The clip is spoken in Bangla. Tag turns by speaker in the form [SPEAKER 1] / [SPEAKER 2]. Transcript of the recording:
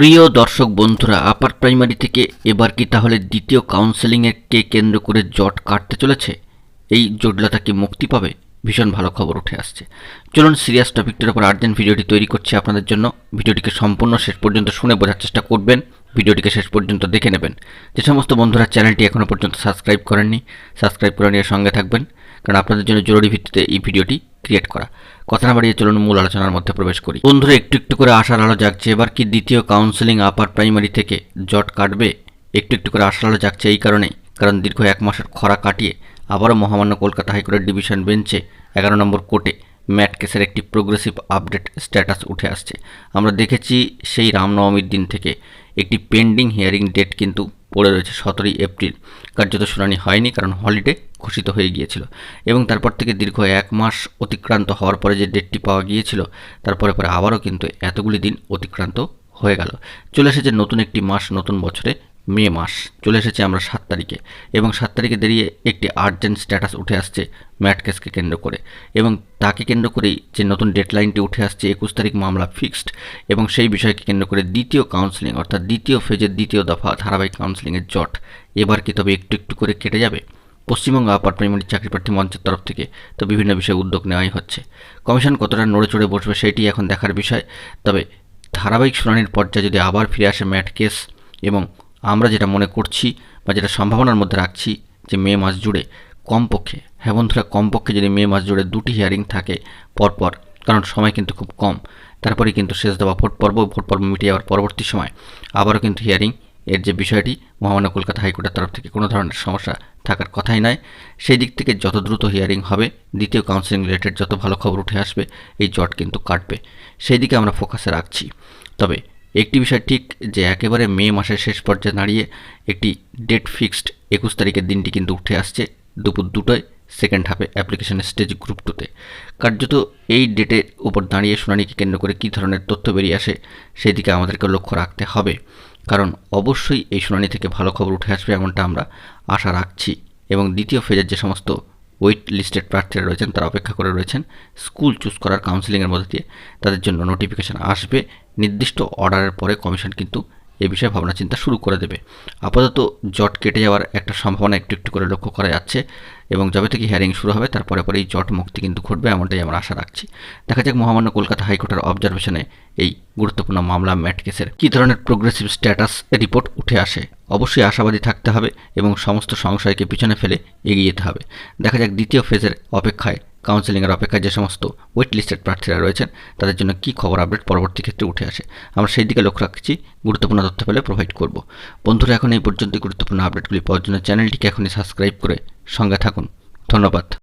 [SPEAKER 1] প্রিয় দর্শক বন্ধুরা আপার প্রাইমারি থেকে এবার কি তাহলে দ্বিতীয় কাউন্সেলিংকে কেন্দ্র করে জট কাটতে চলেছে? এই জটিলতা কি মুক্তি পাবে? ভীষণ ভালো খবর উঠে আসছে। চলুন সিরিয়াস টপিকটার উপর আর্জেন্ট ভিডিওটি তৈরি করছি আপনাদের জন্য। ভিডিওটিকে সম্পূর্ণ শেষ পর্যন্ত শুনে বোঝার চেষ্টা করবেন। ভিডিওটিকে শেষ পর্যন্ত দেখে নেবেন। যে সমস্ত বন্ধুরা চ্যানেলটি এখনও পর্যন্ত সাবস্ক্রাইব করেননি সাবস্ক্রাইব করে নিয়ে সঙ্গে থাকবেন। কারণ আপনাদের জন্য জরুরি ভিত্তিতে এই ভিডিওটি ক্রিয়েট করা। কথা না বাড়িয়ে চলুন মূল আলোচনার মধ্যে প্রবেশ করি। বন্ধুরা, একটু একটু করে আশার আলো জাগছে এবার কি দ্বিতীয় কাউন্সেলিং আপার প্রাইমারি থেকে জট কাটবে, একটু একটু করে আশার আলো জাগছে এই কারণেই। কারণ দীর্ঘ এক মাসের খরা কাটিয়ে আবারও মহামান্য কলকাতা হাইকোর্টের ডিভিশন বেঞ্চে এগারো নম্বর কোর্টে ম্যাট কেসের একটি প্রোগ্রেসিভ আপডেট স্ট্যাটাস উঠে আসছে। আমরা দেখেছি সেই রামনবমীর দিন থেকে একটি পেন্ডিং হিয়ারিং ডেট কিন্তু পড়ে রয়েছে সতেরোই এপ্রিল। কার্যত শুনানি হয়নি, কারণ হলিডে ঘোষিত হয়ে গিয়েছিল এবং তারপর থেকে দীর্ঘ এক মাস অতিক্রান্ত হওয়ার পরে যে ডেটটি পাওয়া গিয়েছিল তারপরে পরে আবারও কিন্তু এতগুলি দিন অতিক্রান্ত হয়ে গেল। চলে এসেছে নতুন একটি মাস, নতুন বছরে মে মাস, চলে এসেছে আমরা সাত তারিখে এবং সাত তারিখে দাঁড়িয়ে একটি আর্জেন্ট স্ট্যাটাস উঠে আসছে ম্যাট কেসকে কেন্দ্র করে এবং তাকে কেন্দ্র করেই যে নতুন ডেডলাইনটি উঠে আসছে একুশ তারিখ মামলা ফিক্সড এবং সেই বিষয়কে কেন্দ্র করে দ্বিতীয় কাউন্সিলিং অর্থাৎ দ্বিতীয় ফেজের দ্বিতীয় দফা ধারাবাহিক কাউন্সিলিংয়ের জট। এবার কি তবে একটু একটু করে কেটে যাবে? পশ্চিমবঙ্গ আপার প্রাইমারি চাকরি প্রার্থী মঞ্চের তরফ থেকে তো বিভিন্ন বিষয়ে উদ্যোগ নেওয়াই হচ্ছে। কমিশন কতটা নড়ে চড়ে বসবে সেটি এখন দেখার বিষয়। তবে ধারাবাহিক শুনানির পর্যায়ে যদি আবার ফিরে আসে ম্যাট কেস এবং আমরা যেটা মনে করছি বা যেটা সম্ভাবনার মধ্যে রাখছি যে মে মাস জুড়ে কমপক্ষে হ্যাঁ বন্ধুরা, কমপক্ষে যদি মে মাস জুড়ে দুটি হিয়ারিং থাকে পরপর, কারণ সময় কিন্তু খুব কম তারপরে কিন্তু শেষ দেওয়া ভোট পর্ব ভোট পর্ব মিটে যাওয়ার পরবর্তী সময় আবারও কিন্তু হিয়ারিং এর যে বিষয়টি, মহামান্য কলকাতা হাইকোর্টের তরফ থেকে কোনো ধরনের সমস্যা থাকার কথাই নয়। সেই দিক থেকে যত দ্রুত হিয়ারিং হবে, দ্বিতীয় কাউন্সিলিং রিলেটেড যত ভালো খবর উঠে আসবে, এই জট কিন্তু কাটবে। সেই দিকে আমরা ফোকাসে রাখছি। তবে একটি বিষয় ঠিক যে একেবারে মে মাসের শেষ পর্যায়ে দাঁড়িয়ে একটি ডেট ফিক্সড একুশ তারিখের দিনটি কিন্তু উঠে আসছে দুপুর দুটোয় সেকেন্ড হাফে অ্যাপ্লিকেশনের স্টেজ গ্রুপ টুতে কার্যত এই ডেটের উপর দাঁড়িয়ে শুনানিকে কেন্দ্র করে কী ধরনের তথ্য বেরিয়ে আসে সেই দিকে আমাদেরকে লক্ষ্য রাখতে হবে। কারণ অবশ্যই এই শুনানি থেকে ভালো খবর উঠে আসবে এমনটা আমরা আশা রাখছি। এবং দ্বিতীয় ফেজের যে সমস্ত ওয়েট লিস্টেড প্রার্থীরা রয়েছেন, তারা অপেক্ষা করে রয়েছেন। স্কুল চুজ করার কাউন্সিলিংয়ের মধ্যে দিয়ে তাদের জন্য নোটিফিকেশান আসবে। নির্দিষ্ট অর্ডারের পরে কমিশন কিন্তু এ বিষয়ে ভাবনা চিন্তা শুরু করে দেবে। আপাতত জট কেটে যাওয়ার একটা সম্ভাবনা একটু একটু করে লক্ষ্য করা যাচ্ছে এবং যবে থেকে হিয়ারিং শুরু হবে, তারপরে পরে এই জট মুক্তি কিন্তু ঘটবে এমনটাই আমরা আশা রাখছি। দেখা যাক মহামান্য কলকাতা হাইকোর্টের অবজারভেশনে এই গুরুত্বপূর্ণ মামলা ম্যাট কেসের কী ধরনের প্রোগ্রেসিভ স্ট্যাটাস রিপোর্ট উঠে আসে। অবশ্যই আশাবাদী থাকতে হবে এবং সমস্ত সংশয়কে পিছনে ফেলে এগিয়ে যেতে হবে। দেখা যাক দ্বিতীয় ফেজের অপেক্ষায় কাউন্সেলিংয়ের অপেক্ষায় যে সমস্ত ওয়েট লিস্টেড প্রার্থীরা রয়েছেন, তাদের জন্য কী খবর আপডেট পরবর্তী ক্ষেত্রে উঠে আসে, আমরা সেই দিকে লক্ষ্য রাখছি, গুরুত্বপূর্ণ তথ্য পেলে প্রোভাইড করব। বন্ধুরা, এখন এই পর্যন্ত গুরুত্বপূর্ণ আপডেটগুলি পাওয়ার জন্য চ্যানেলটিকে এখনই সাবস্ক্রাইব করে সঙ্গে থাকুন। ধন্যবাদ।